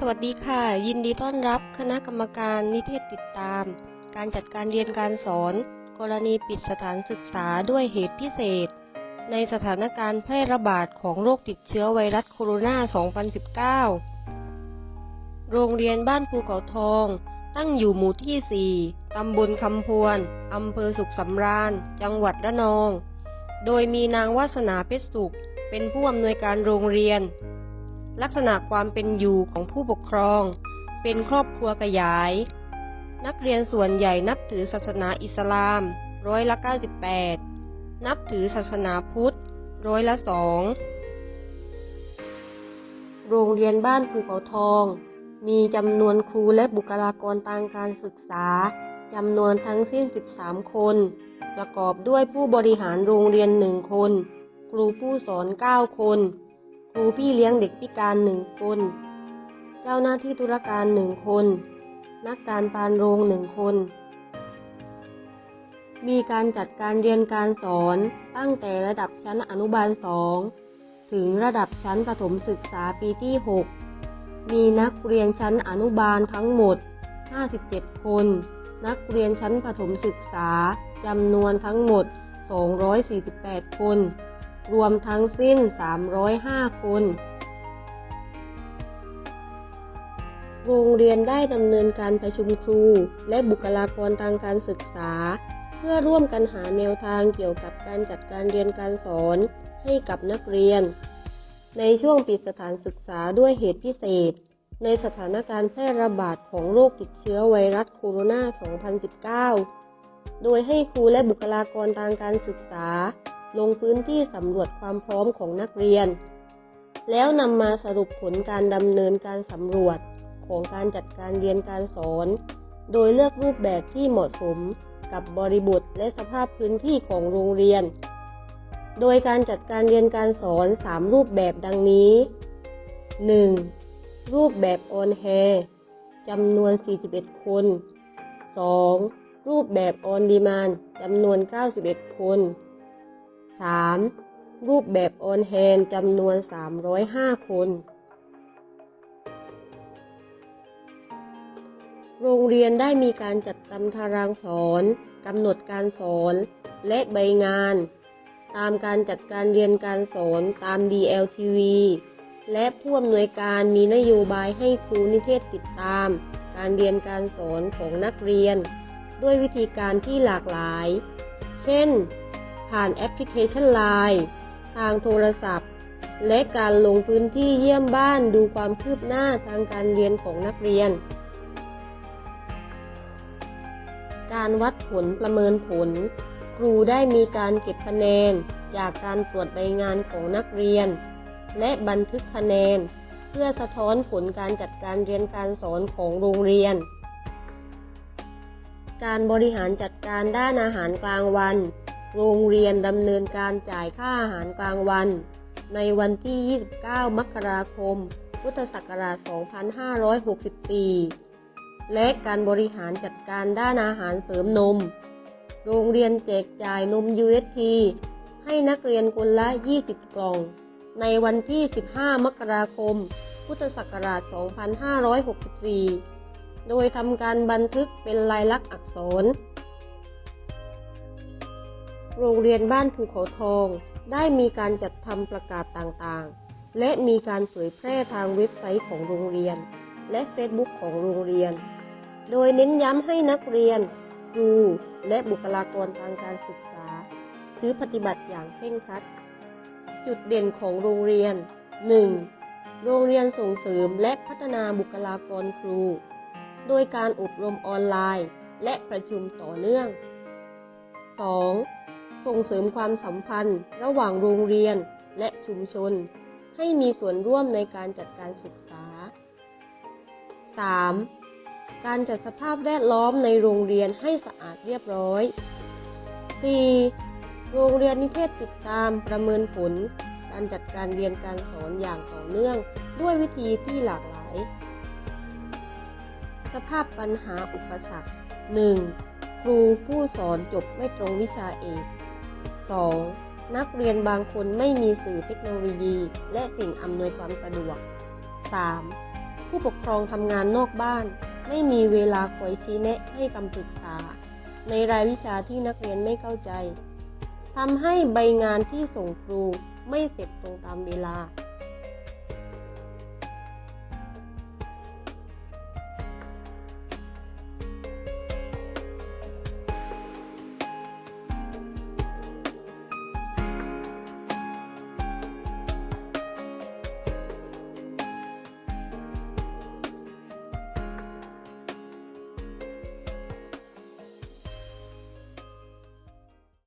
สวัสดีค่ะ ยินดีต้อนรับคณะกรรมการนิเทศติดตาม การจัดการเรียนการสอน กรณีปิดสถานศึกษาด้วยเหตุพิเศษ ในสถานการณ์แพร่ระบาดของโรคติดเชื้อไวรัสโคโรนา 2019 โรงเรียนบ้านภูเขาทอง ตั้งอยู่หมู่ที่ 4 ตำบลคำพวนอำเภอสุขสำราญ จังหวัดระนอง โดยมีนางวาสนาเพชรสุข เป็นผู้อำนวยการโรงเรียน ลักษณะความเป็นอยู่ของผู้ปกครอง เป็นครอบครัวขยาย นักเรียนส่วนใหญ่นับถือศาสนาอิสลามร้อยละ 98 นับถือศาสนาพุทธร้อยละสองโรงเรียนบ้านภูเขาทอง มีจำนวนครูและบุคลากรทางการศึกษาจำนวนทั้งสิ้น 13 คน ประกอบด้วยผู้บริหารโรงเรียนหนึ่งคน ครูผู้สอน 9 คน รูพี่เลี้ยงเด็กพิการหนึ่งคน เจ้าหน้าที่ธุรการหนึ่งคน นักการปานโรงหนึ่งคน มีการจัดการเรียนการสอนตั้งแต่ระดับชั้นอนุบาล2ถึงระดับชั้นประถมศึกษาปีที่ 6 มีนักเรียนชั้นอนุบาลทั้งหมด 57 คน นักเรียนชั้นประถมศึกษาจำนวนทั้งหมด 248 คน รวมทั้งสิ้น 305 คน โรงเรียนได้ดำเนินการประชุมครู และบุคลากรทางการศึกษา เพื่อร่วมกันหาแนวทางเกี่ยวกับการจัดการเรียนการสอนให้กับนักเรียน ในช่วงปิดสถานศึกษาด้วยเหตุพิเศษ ในสถานการณ์แพร่ระบาดของโรคติดเชื้อไวรัสโคโรนา 2019 โดยให้ครูและบุคลากรทางการศึกษา ลงพื้นที่สำรวจความพร้อมของนักเรียน แล้วนำมาสรุปผลการดำเนินการสำรวจของการจัดการเรียนการสอน โดยเลือกรูปแบบที่เหมาะสมกับบริบทและสภาพพื้นที่ของโรงเรียน โดยการจัดการเรียนการสอน 3 รูปแบบดังนี้ 1. รูปแบบออนแฮจำนวน 41 คน 2. รูปแบบออนดีมานจำนวน 91 คน 3. รูปแบบออนแฮนจำนวน 305 คน โรงเรียนได้มีการจัดทำตารางสอนกำหนดการสอนและใบงาน ตามการจัดการเรียนการสอนตาม DLTV และผู้อำนวยการมีนโยบายให้ครูนิเทศติดตาม การเรียนการสอนของนักเรียน ด้วยวิธีการที่หลากหลาย เช่น ผ่านแอปพลิเคชัน Line ทางโทรศัพท์ และการลงพื้นที่เยี่ยมบ้านดูความคืบหน้าทางการเรียนของนักเรียน การวัดผลประเมินผล ครูได้มีการเก็บคะแนน จากการตรวจใบงานของนักเรียน และบันทึกคะแนน เพื่อสะท้อนผลการจัดการเรียนการสอนของโรงเรียนการบริหารจัดการด้านอาหารกลางวัน โรงเรียนดำเนินการจ่ายค่าอาหารกลางวัน ในวันที่ 29 มกราคม พุทธศักราช 2564 และการบริหารจัดการด้านอาหารเสริมนม โรงเรียนแจกจ่ายนม UST ให้นักเรียนคนละ 20 กล่อง ในวันที่ 15 มกราคม พุทธศักราช 2564 โดยทำการบันทึกเป็นลายลักษณ์อักษร โรงเรียนบ้านภูเขาทอง ได้มีการจัดทำประกาศต่างๆ และมีการเผยแพร่ทางเว็บไซต์ของโรงเรียน และเฟซบุ๊กของโรงเรียน โดยเน้นย้ำให้นักเรียน ครู และบุคลากรทางการศึกษา ถือปฏิบัติอย่างเคร่งครัด จุดเด่นของโรงเรียน 1. โรงเรียนส่งเสริมและพัฒนาบุคลากรครู โดยการอบรมออนไลน์ และประชุมต่อเนื่อง 2. ส่งเสริมความสัมพันธ์ ระหว่างโรงเรียนและชุมชน ให้มีส่วนร่วมในการจัดการศึกษา 3. การจัดสภาพแวดล้อมในโรงเรียนให้สะอาดเรียบร้อย 4. โรงเรียนนิเทศติดตามประเมินผล การจัดการเรียนการสอนอย่างต่อเนื่อง ด้วยวิธีที่หลากหลาย สภาพปัญหาอุปสรรค 1. ครูผู้สอนจบไม่ตรงวิชาเอก 2. นักเรียนบางคนไม่มีสื่อเทคโนโลยี และสิ่งอำนวยความสะดวก 3. ผู้ปกครองทำงานนอกบ้าน ไม่มีเวลาคอยชี้แนะให้คำปรึกษา ในรายวิชาที่นักเรียนไม่เข้าใจทำให้ใบงานที่ส่งครูไม่เสร็จตรงตามเวลา